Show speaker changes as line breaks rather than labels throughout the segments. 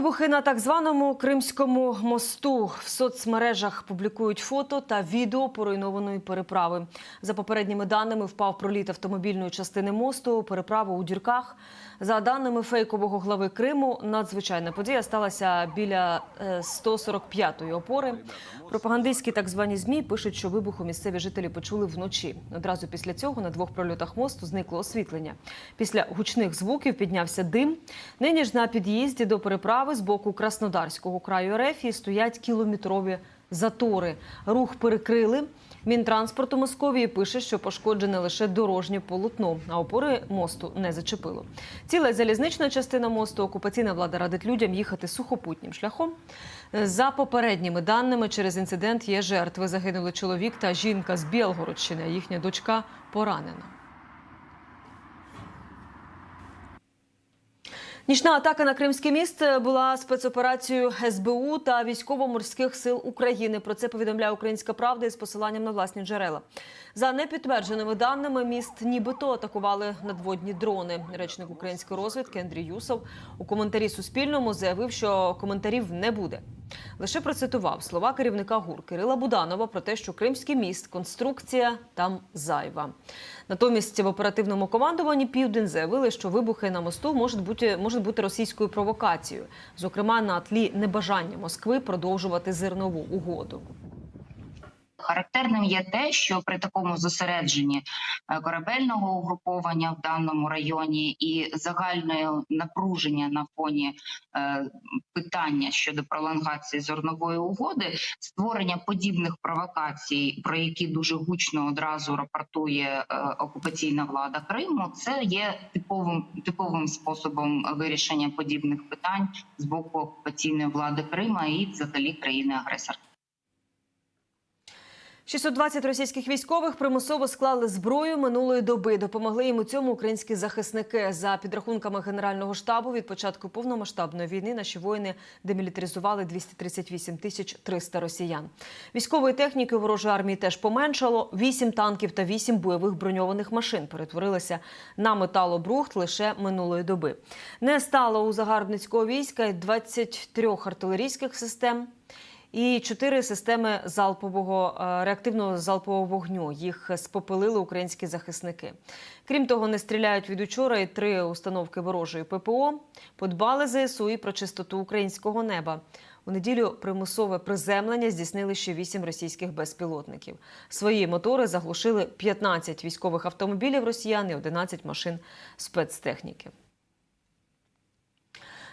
Вибухи на так званому Кримському мосту в соцмережах публікують фото та відео поруйнованої переправи. За попередніми даними впав проліт автомобільної частини мосту, переправа у дірках. За даними фейкового глави Криму, надзвичайна подія сталася біля е, 145-ї опори. Пропагандистські так звані змі пишуть, що вибуху місцеві жителі почули вночі. Одразу після цього на двох прольотах мосту зникло освітлення. Після гучних звуків піднявся дим. Нині ж на під'їзді до переправи з боку Краснодарського краю РФ стоять кілометрові затори. Рух перекрили. Мінтранспорту Московії пише, що пошкоджене лише дорожнє полотно, а опори мосту не зачепило. Ціла залізнична частина мосту окупаційна влада радить людям їхати сухопутнім шляхом. За попередніми даними, через інцидент є жертви. Загинули чоловік та жінка з Білгородщини. Їхня дочка поранена. Нічна атака на Кримське міст була спецоперацією СБУ та військово-морських сил України. Про це повідомляє Українська Правда із посиланням на власні джерела. За непідтвердженими даними, міст нібито атакували надводні дрони. Речник української розвідки Андрій Юсов у коментарі Суспільному заявив, що коментарів не буде. Лише процитував слова керівника ГУР Кирила Буданова про те, що Кримський міст конструкція там зайва. Натомість в оперативному командуванні Південь заявили, що вибухи на мосту можуть бути можуть бути російською провокацією, зокрема на тлі небажання Москви продовжувати зернову угоду.
Характерним є те, що при такому зосередженні е, корабельного угруповання в даному районі і загальної напруження на фоні е, питання щодо пролонгації зернової угоди, створення подібних провокацій, про які дуже гучно одразу рапортує е, окупаційна влада Криму, це є типовим типовим способом вирішення подібних питань з боку окупаційної влади Крима і взагалі країни агресорки.
620 російських військових примусово склали зброю минулої доби. Допомогли їм у цьому українські захисники. За підрахунками генерального штабу від початку повномасштабної війни наші воїни демілітаризували 238 тисяч 300 росіян. Військової техніки ворожої армії теж поменшало. 8 танків та 8 бойових броньованих машин перетворилися на металобрухт лише минулої доби. Не стало у загарбницького війська й 23 артилерійських систем і чотири системи залпового е, реактивного залпового вогню. Їх спопилили українські захисники. Крім того, не стріляють від учора і три установки ворожої ППО. Подбали ЗСУ і про чистоту українського неба. У неділю примусове приземлення здійснили ще вісім російських безпілотників. Свої мотори заглушили 15 військових автомобілів росіян і 11 машин спецтехніки.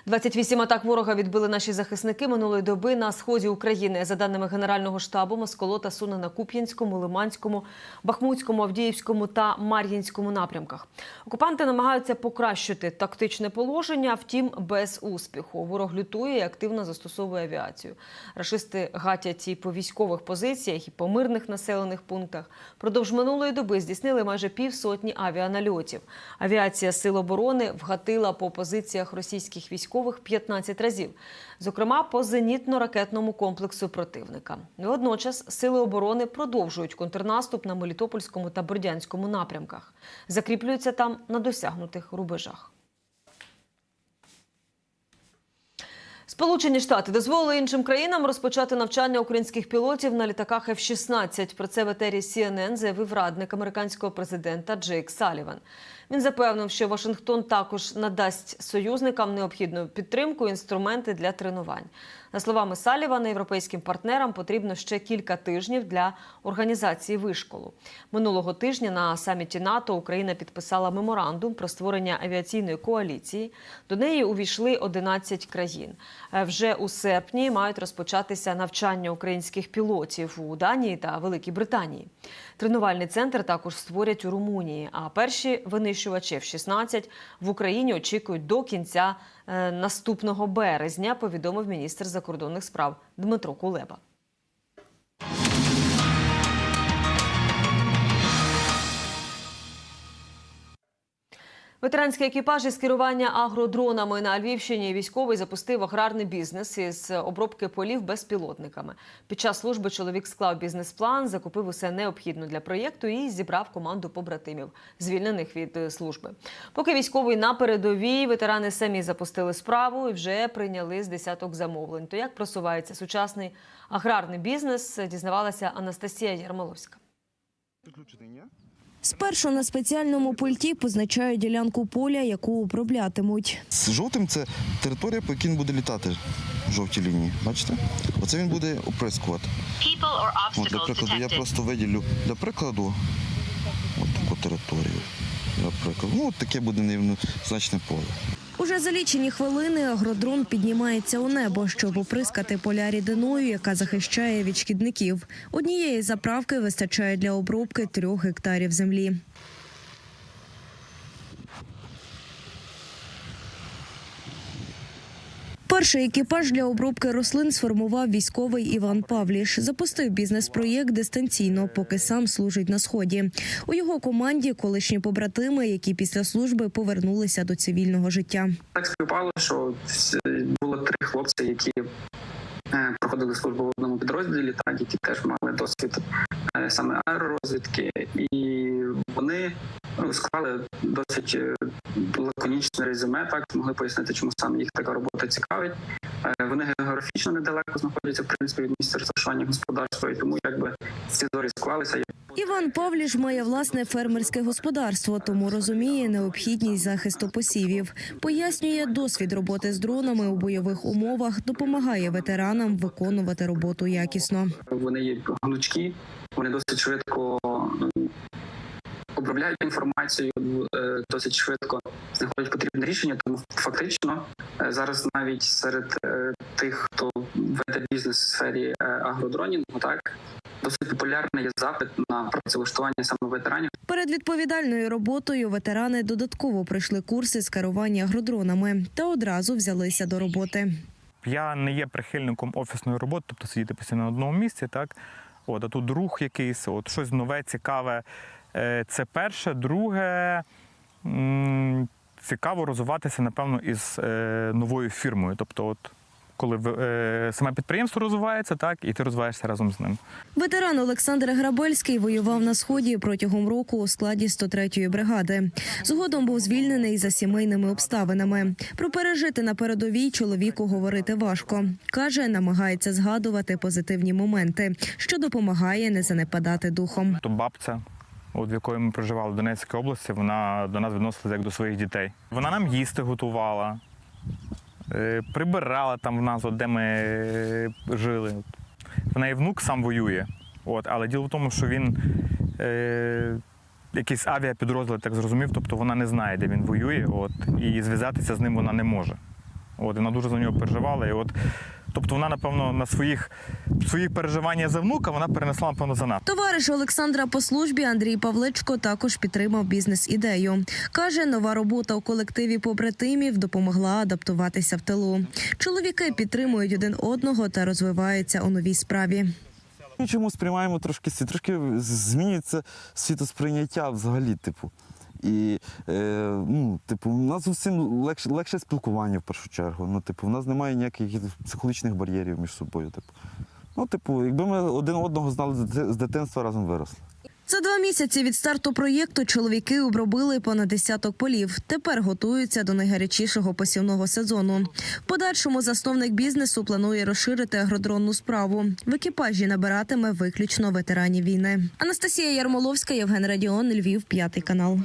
28 атак ворога відбили наші захисники минулої доби на сході України. За даними Генерального штабу, Москолота суне на Куп'янському, Лиманському, Бахмутському, Авдіївському та Мар'їнському напрямках. Окупанти намагаються покращити тактичне положення, втім без успіху. Ворог лютує і активно застосовує авіацію. Рашисти гатять і по військових позиціях, і по мирних населених пунктах. Продовж минулої доби здійснили майже півсотні авіанальотів. Авіація Сил оборони вгатила по позиціях російських військових 15 разів, зокрема по зенітно-ракетному комплексу противника. Водночас сили оборони продовжують контрнаступ на Мелітопольському та Бердянському напрямках, закріплюються там на досягнутих рубежах. Сполучені Штати дозволили іншим країнам розпочати навчання українських пілотів на літаках F-16. Про це в етері CNN заявив радник американського президента Джейк Саліван. Він запевнив, що Вашингтон також надасть союзникам необхідну підтримку і інструменти для тренувань. За словами Салівана, європейським партнерам потрібно ще кілька тижнів для організації вишколу. Минулого тижня на саміті НАТО Україна підписала меморандум про створення авіаційної коаліції. До неї увійшли 11 країн. Е, Вже у серпні мають розпочатися навчання українських пілотів у Данії та Великій Британії. Тренувальний центр також створять у Румунії. А перші винищувачі F-16 в Україні очікують до кінця е, наступного березня. Повідомив міністр закордонних справ Дмитро Кулеба. Ветеранський екіпаж із керування агродронами на Львівщині військовий запустив аграрний бізнес із обробки полів безпілотниками. Під час служби чоловік склав бізнес-план, закупив усе необхідне для проєкту і зібрав команду побратимів, звільнених від е, служби. Поки військовий на передовій, ветерани самі запустили справу і вже прийняли з десяток замовлень. То як просувається сучасний аграрний бізнес, дізнавалася Анастасія Ярмоловська.
Спершу на спеціальному пульті позначають ділянку поля, яку оброблятимуть.
З жовтим це територія, по якій він буде літати в жовтій лінії. Бачите? Оце він буде оприскувати. От, для прикладу, я просто виділю для прикладу от таку територію. Наприклад. Ну, от таке буде незначне поле.
Уже за лічені хвилини агродрон піднімається у небо, щоб оприскати поля рідиною, яка захищає від шкідників. Однієї заправки вистачає для обробки трьох гектарів землі. Перший екіпаж для обробки рослин сформував військовий Іван Павліш. Запустив бізнес-проєкт дистанційно, поки сам служить на сході. У його команді колишні побратими, які після служби повернулися до цивільного життя.
Так співпало, що було три хлопці, які е, проходили службу в одному підрозділі, так які теж мали досвід е, саме аеророзвідки, і склали досить е, лаконічне резюме, так могли пояснити, чому саме їх така робота цікавить. Е, Вони географічно недалеко знаходяться в принципі від місця розташування господарства, і тому якби ці зорі склалися.
Іван Павліш має власне фермерське господарство, тому розуміє необхідність захисту посівів. Пояснює, досвід роботи з дронами у бойових умовах допомагає ветеранам виконувати роботу якісно.
Вони є гнучкі, вони досить швидко обробляють інформацію, е, досить швидко знаходять потрібне рішення. Тому фактично е, зараз навіть серед е, тих, хто веде бізнес в сфері агродронінгу, так досить популярний є запит на працевлаштування саме ветеранів.
Перед відповідальною роботою ветерани додатково пройшли курси з керування агродронами та одразу взялися до роботи.
Я не є прихильником офісної роботи, тобто сидіти постійно на одному місці, так? От, а тут рух якийсь, от щось нове, цікаве. Е, Це перше. Друге, цікаво розвиватися, напевно, із е, новою фірмою. Тобто, от, коли е, саме підприємство розвивається, так, і ти розвиваєшся разом з ним.
Ветеран Олександр Грабельський воював на сході протягом року у складі 103-ї бригади. Згодом був звільнений за сімейними обставинами. Про пережити на передовій чоловіку говорити важко. каже, намагається згадувати позитивні моменти, що допомагає не занепадати духом.
То бабця, от в якої ми проживали в Донецькій області, вона до нас відносилася як до своїх дітей. Вона нам їсти готувала, е, прибирала там в нас, от, де ми е, жили. В неї внук сам воює. От, але діло в тому, що він е, якийсь авіапідрозділ, так зрозумів, тобто вона не знає, де він воює, от, і зв'язатися з ним вона не може. От, вона дуже за нього переживала. І от, тобто вона, напевно, на своїх, свої переживання за внука вона перенесла, напевно, за нас.
Товариш Олександра по службі Андрій Павличко також підтримав бізнес-ідею. Каже, нова робота у колективі побратимів допомогла адаптуватися в тилу. Чоловіки підтримують один одного та розвиваються у новій справі.
Чому сприймаємо трошки світ, трошки змінюється світосприйняття взагалі, типу. І е, ну, типу, у нас усім легше, легше спілкування в першу чергу. Ну, типу, у нас немає ніяких психологічних бар'єрів між собою. Типу. Ну, типу, якби ми один одного знали з дитинства, разом виросли.
За два місяці від старту проєкту чоловіки обробили понад десяток полів. Тепер готуються до найгарячішого посівного сезону. В подальшому засновник бізнесу планує розширити агродронну справу. В екіпажі набиратиме виключно ветеранів війни. Анастасія Ярмоловська, Євген Радіон, Львів, п'ятий канал.